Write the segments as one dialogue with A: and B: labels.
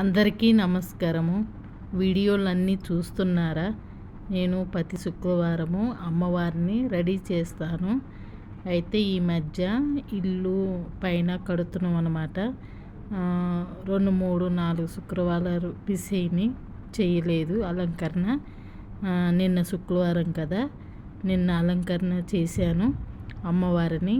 A: అందరికీ నమస్కారము. వీడియోలన్నీ చూస్తున్నారా? నేను ప్రతి శుక్రవారము అమ్మవారిని రెడీ చేస్తాను. అయితే ఈ మధ్య ఇల్లు పైన కడుతున్నాం అనమాట రెండు మూడు నాలుగు శుక్రవారాలు పిసిని చేయలేదు అలంకరణ. నిన్న శుక్రవారం కదా నిన్న అలంకరణ చేశాను అమ్మవారిని.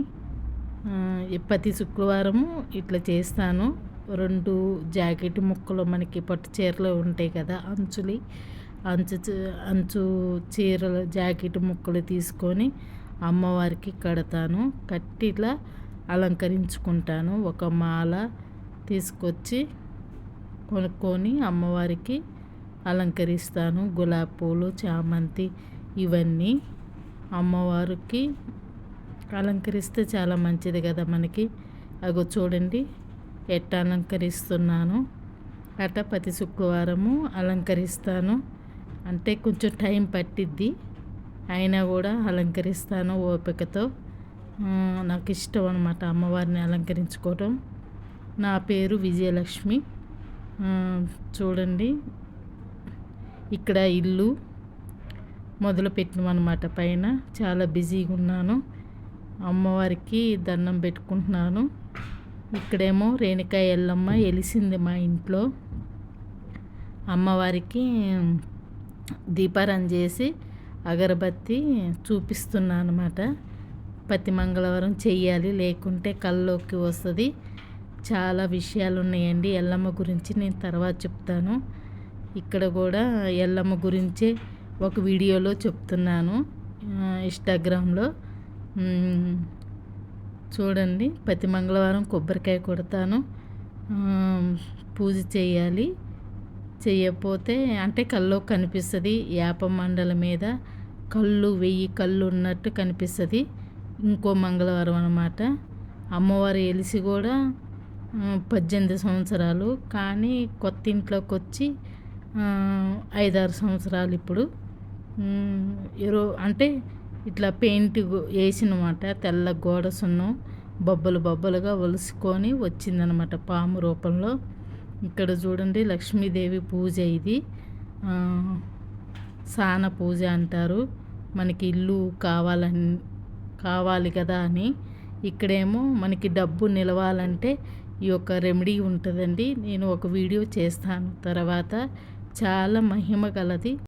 A: ప్రతి శుక్రవారము ఇట్లా చేస్తాను. రెండు జాకెట్ ముక్కలు మనకి పట్టు చీరలు ఉంటాయి కదా అంచులి. అంచు అంచు చీరలు జాకెట్ ముక్కలు తీసుకొని అమ్మవారికి కడతాను. కట్టి అలంకరించుకుంటాను. ఒక మాల తీసుకొచ్చి కొనుక్కొని అమ్మవారికి అలంకరిస్తాను. గులాబీ పూలు చామంతి ఇవన్నీ అమ్మవారికి అలంకరిస్తే చాలా మంచిది కదా మనకి. అగో చూడండి ఎట్ట అలంకరిస్తున్నాను అట ప్రతి శుక్రవారము అలంకరిస్తాను. అంటే కొంచెం టైం పట్టిద్ది. అయినా కూడా అలంకరిస్తాను ఓపికతో. నాకు ఇష్టం అనమాట అమ్మవారిని అలంకరించుకోవటం. నా పేరు విజయలక్ష్మి. చూడండి. ఇక్కడ ఇల్లు మొదలుపెట్టినమనమాట పైన. చాలా బిజీగా ఉన్నాను. అమ్మవారికి దండం పెట్టుకుంటున్నాను. ఇక్కడేమో రేణుక ఎల్లమ్మ వెలిసింది మా ఇంట్లో. అమ్మవారికి దీపారం చేసి అగరబత్తి చూపిస్తున్నా అనమాట ప్రతి మంగళవారం చెయ్యాలి లేకుంటే కళ్ళలోకి వస్తుంది. చాలా విషయాలు ఉన్నాయండి ఎల్లమ్మ గురించి నేను తర్వాత చెప్తాను. ఇక్కడ కూడా ఎల్లమ్మ గురించే ఒక వీడియోలో చెప్తున్నాను ఇన్స్టాగ్రామ్లో. చూడండి ప్రతి మంగళవారం కొబ్బరికాయ కొడతాను. పూజ చేయాలి. చేయకపోతే అంటే కళ్ళు కనిపిస్తుంది యాప మండల మీద. కళ్ళు వెయ్యి కళ్ళు ఉన్నట్టు కనిపిస్తుంది. ఇంకో మంగళవారం అనమాట అమ్మవారు ఎలిసి కూడా పద్దెనిమిది సంవత్సరాలు. కానీ కొత్త ఇంట్లోకి వచ్చి ఐదారు సంవత్సరాలు ఇప్పుడు. ఇరో అంటే ఇట్లా పెయింట్ వేసినమాట తెల్ల గోడ సున్నం బొబ్బలు బొబ్బలుగా ఒలుసుకొని వచ్చిందనమాట పాము రూపంలో. ఇక్కడ చూడండి లక్ష్మీదేవి పూజ ఇది. సాన పూజ అంటారు. మనకి ఇల్లు కావాలని కావాలి కదా అని. ఇక్కడేమో మనకి డబ్బు నిలవాలంటే ఈ యొక్క రెమెడీ ఉంటుందండి. నేను ఒక వీడియో చేస్తాను. తర్వాత చాలా మహిమ గలది.